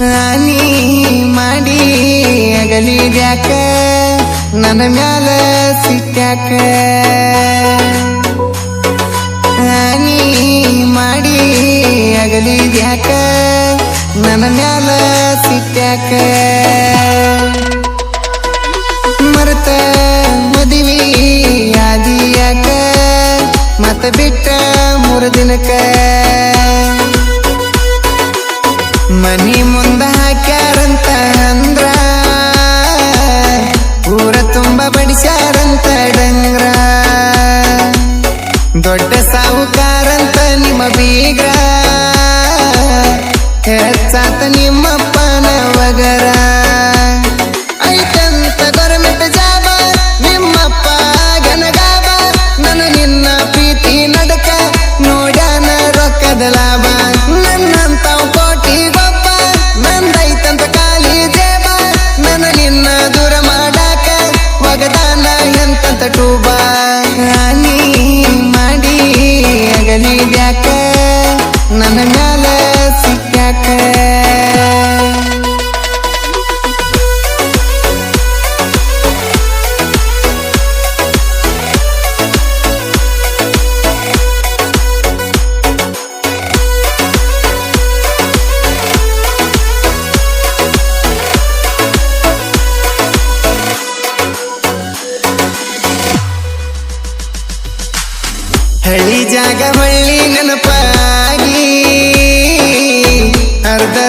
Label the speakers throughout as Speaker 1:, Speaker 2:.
Speaker 1: ನೀ ಮಾಡಿ ಅಗಲಿದ್ಯಾಕ? ನನ್ನ ಮ್ಯಾಲ ಸಿಟ್ಯಾಕ ನೀ ಮಾಡಿ ಅಗಲಿದ್ಯಾಕ? ನನ್ನ ಮ್ಯಾಲ ಸಿಟ್ಯಾಕ ಮರತ ಮದುವೆ ಆದಿಯಾಕ? ಮತ ಬಿಟ್ಟ ಮೂರು ದಿನಕ್ಕೆ? ಮನಿ ಮುಂದ ಹಾಕ್ಯಾರಂತ ಅಂದ್ರ ಊರ ತುಂಬ ಬಡಿಸ್ಯಾರಂತ ಡಂಗ್ರ. ದೊಡ್ಡ ಸಾವುಕಾರಂತ ನಿಮ್ಮ ಬೀಗ್ರ. ಹೆಚ್ಚಾತ ನಿಮ್ಮಪ್ಪನ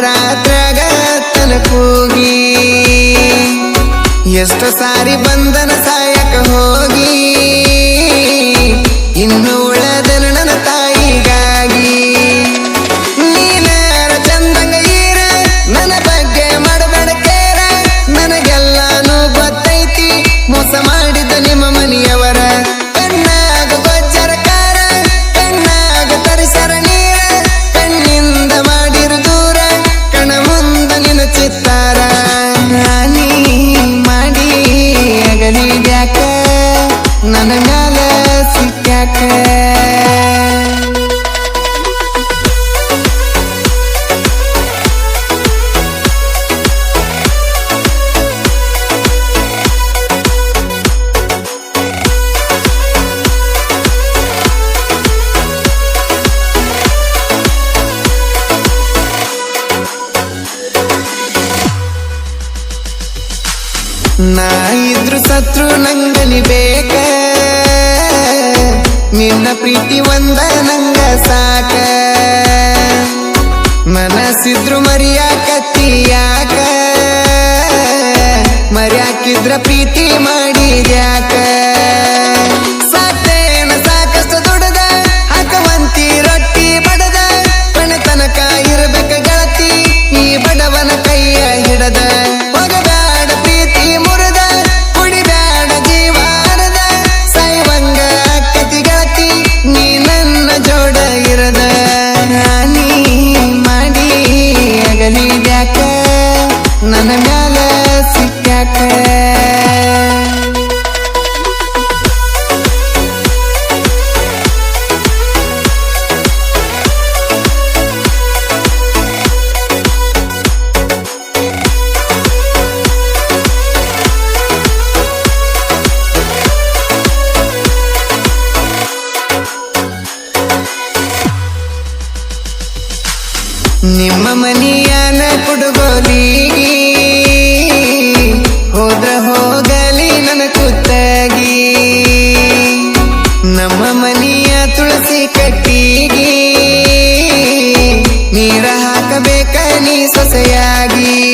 Speaker 1: ರಾತ್ರಾಗ ತನಕೂಗಿ ಎಷ್ಟು ಸಾರಿ ಬಂದನ ನನ್ನ ಮ್ಯಾಲ ಸಿಕ್ಕಾಕೆ? ನಾ ಇದ್ರು ಸತ್ರು ನಂಗಲಿ ನಿನ್ನ ಪ್ರೀತಿ ಒಂದ ನಂಗ ಸಾಕ. ಮನಸ್ಸಿದ್ರು ಮರಿಯಾಕತ್ತಿ ನಿಮ್ಮ ಮನಿಯನ ಕುಡುಗೋಲಿ? ಹೋದ್ರ ಹೋಗಲಿ ನನ್ನ ಕುತ್ತಾಗಿ ನಮ್ಮ ಮನೆಯ ತುಳಸಿ ಕಟ್ಟಿಗಿ. ನೀರ ಹಾಕಬೇಕ ನೀ ಸೊಸೆಯಾಗಿ.